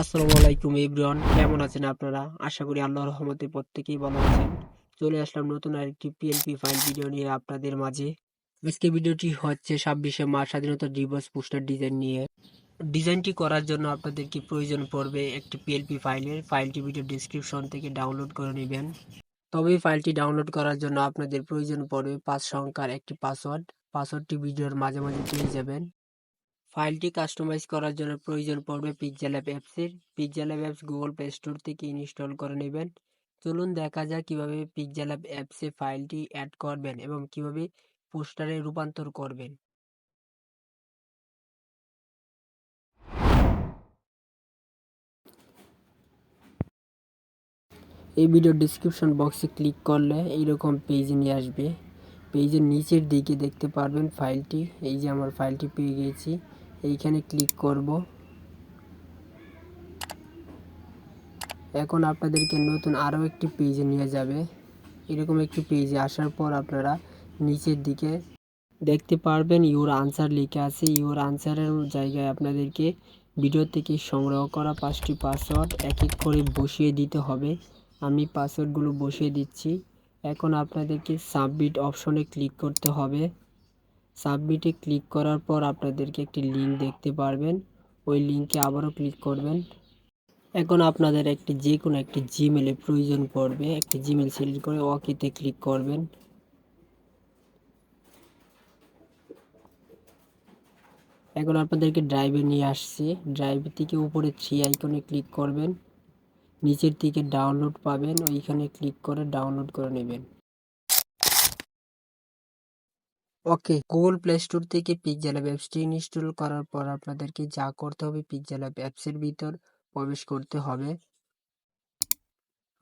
আসসালামু আলাইকুম এভরিওয়ান, কেমন আছেন আপনারা? আশা করি আল্লাহর রহমতে প্রত্যেকেই ভালো আছেন। চলে আসলাম নতুন আরেকটি পিএলপি ফাইল ভিডিও নিয়ে আপনাদের মাঝে। আজকে ভিডিওটি হচ্ছে ছাব্বিশে মার্চ, স্বাধীনতা দিবস পোস্টার ডিজাইন নিয়ে। ডিজাইনটি করার জন্য আপনাদের কি প্রয়োজন পড়বে একটি পিএলপি ফাইলের ফাইলটি ভিডিও ডিসক্রিপশন থেকে ডাউনলোড করে নেবেন। তবে ফাইলটি ডাউনলোড করার জন্য আপনাদের প্রয়োজন পড়বে পাঁচ সংখ্যার একটি পাসওয়ার্ড পাসওয়ার্ডটি ভিডিওর মাঝে মাঝে পেয়ে যাবেন। ফাইলটি কাস্টমাইজ করার জন্য প্রয়োজন পড়বে পিজ্জা পিকজাল্যাব অ্যাপসের PixelLab apps Google Play Store থেকে ইনস্টল করে নেবেন। চলুন দেখা যাক কীভাবে পিকজাল্যাব অ্যাপসে ফাইলটি অ্যাড করবেন এবং কীভাবে পোস্টারে রূপান্তর করবেন। এই ভিডিও ডিসক্রিপশন বক্সে ক্লিক করলে এইরকম পেজ নিয়ে আসবে। পেজের নিচের দিকে দেখতে পারবেন ফাইলটি। এই যে আমার ফাইলটি পেয়ে গিয়েছি এইখানে ক্লিক করব। এখন আপনাদেরকে নতুন আরও একটি পেজে নিয়ে যাবে। এরকম একটি পেজে আসার পর আপনারা নিচের দিকে দেখতে পারবেন ইউর আনসার লিখে আছে। ইউর আনসারের জায়গায় আপনাদেরকে ভিডিও থেকে সংগ্রহ করা পাঁচটি পাসওয়ার্ড এক এক করে বসিয়ে দিতে হবে। আমি পাসওয়ার্ডগুলো বসিয়ে দিচ্ছি। এখন আপনাদেরকে সাবমিট অপশনে ক্লিক করতে হবে। সাবমিটে ক্লিক করার পর আপনাদেরকে একটি লিঙ্ক দেখতে পারবেন। ওই লিঙ্কে আবারও ক্লিক করবেন। এখন আপনাদের একটি যে কোনো একটি জিমেলে প্রয়োজন পড়বে। একটি জিমেল সিলেক্ট করে ওকেতে ক্লিক করবেন। এখন আপনাদেরকে ড্রাইভে নিয়ে আসছে। ড্রাইভ থেকে উপরে থ্রি আইকনে ক্লিক করবেন। নিচের দিকে ডাউনলোড পাবেন। ওইখানে ক্লিক করে ডাউনলোড করে নেবেন। ওকে গুগল প্লে স্টোর থেকে পিকজেলা অ্যাপসটি ইনস্টল করার পর আপনাদেরকে যা করতে হবে পিকজেলা অ্যাপসের ভিতর প্রবেশ করতে হবে।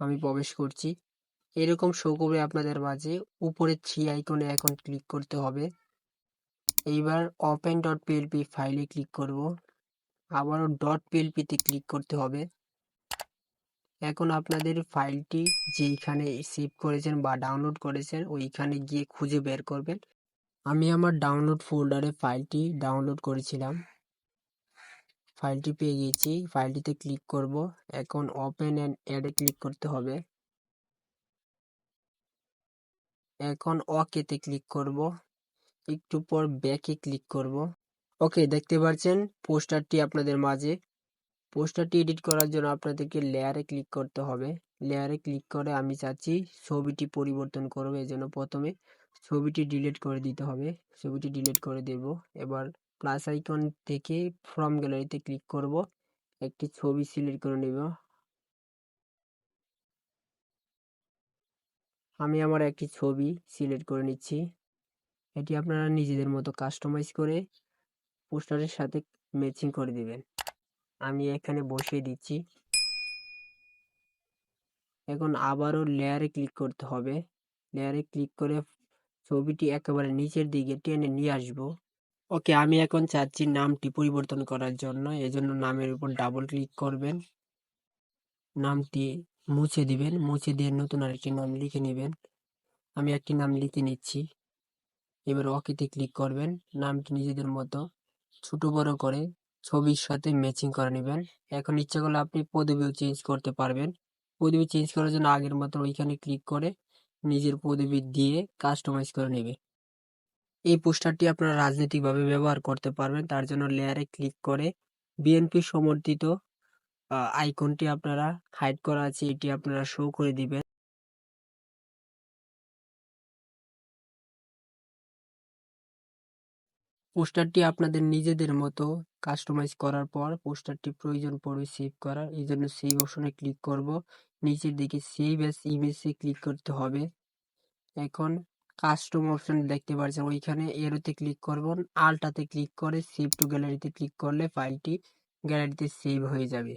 আমি প্রবেশ করছি। এরকম শো করবে আপনাদের মাঝে। উপরে থ্রি আইকনে এখন ক্লিক করতে হবে। এইবার ওপেন ডট পিএলপি ফাইলে ক্লিক করব। আবারও. ডট পিএলপিতে ক্লিক করতে হবে। এখন আপনাদের ফাইলটি যেইখানে সেভ করেছেন বা ডাউনলোড করেছেন, ওইখানে গিয়ে খুঁজে বের করবেন। আমি আমার ডাউনলোড ফোল্ডারে ফাইলটি ডাউনলোড করেছিলাম। ফাইলটি পেয়ে গেছি। ফাইলটিতে ক্লিক করব। এখন ওপেন অ্যান্ড অ্যাডে ক্লিক করতে হবে। এখন ওকেতে ক্লিক করব। একটু পর ব্যাকে ক্লিক করব। ওকে দেখতে পাচ্ছেন? পোস্টারটি আপনাদের মাঝে। পোস্টারটি এডিট করার জন্য আপনাদেরকে লেয়ারে ক্লিক করতে হবে। লেয়ারে ক্লিক করে আমি চাচ্ছি ছবিটি পরিবর্তন করব। এই জন্য প্রথমে ছবিটি ডিলিট করে দিতে হবে। ছবিটি ডিলিট করে দেব। এবার প্লাস আইকন থেকে ফ্রম গ্যালারিতে ক্লিক করব। একটি ছবি সিলেক্ট করে নেব। আমি আমার একটি ছবি সিলেক্ট করে নিচ্ছি। এটি আপনারা নিজেদের মতো কাস্টমাইজ করে পোস্টারের সাথে ম্যাচিং করে দিবেন। আমি এখানে বসিয়ে দিচ্ছি। এখন আবারও লেয়ারে ক্লিক করতে হবে। লেয়ারে ক্লিক করে ছবিটি একেবারে নিচের দিকে টেনে নিয়ে আসব। ওকে, আমি এখন চাচ্ছি নামটি পরিবর্তন করার জন্য, এজন্য নামের উপর ডাবল ক্লিক করবেন। নামটি মুছে দিবেন, মুছে দিয়ে নতুন আরেকটি নাম লিখে নেবেন। আমি একটি নাম লিখে নিচ্ছি। এবার ওকেতে ক্লিক করবেন, নামটি নিজেদের মতো ছোট বড় করে ছবির সাথে ম্যাচিং করে নেবেন। এখন ইচ্ছা করলে আপনি পদবিও চেঞ্জ করতে পারবেন। পদবি চেঞ্জ করার জন্য আগের মতো ওইখানে ক্লিক করে নিজের পদবি দিয়ে কাস্টমাইজ করে নেবে। এই পোস্টারটি আপনারা রাজনৈতিকভাবে ব্যবহার করতে পারবেন। তার জন্য লেয়ারে ক্লিক করে বিএনপি সমর্থিত আইকনটি আপনারা হাইড করা আছে, এটি আপনারা শো করে দিবেন। পোস্টারটি আপনাদের নিজেদের মতো কাস্টমাইজ করার পর পোস্টারটি প্রয়োজন পড়বে সেভ করার। এই জন্য সেভ অপশনে ক্লিক করব। নিচের দিকে সেভ এস ইমেজে ক্লিক করতে হবে। এখন কাস্টম অপশন দেখতে পাচ্ছেন ওইখানে এরোতে ক্লিক করব। আলটাতে ক্লিক করে সেভ টু গ্যালারিতে ক্লিক করলে ফাইলটি গ্যালারিতে সেভ হয়ে যাবে।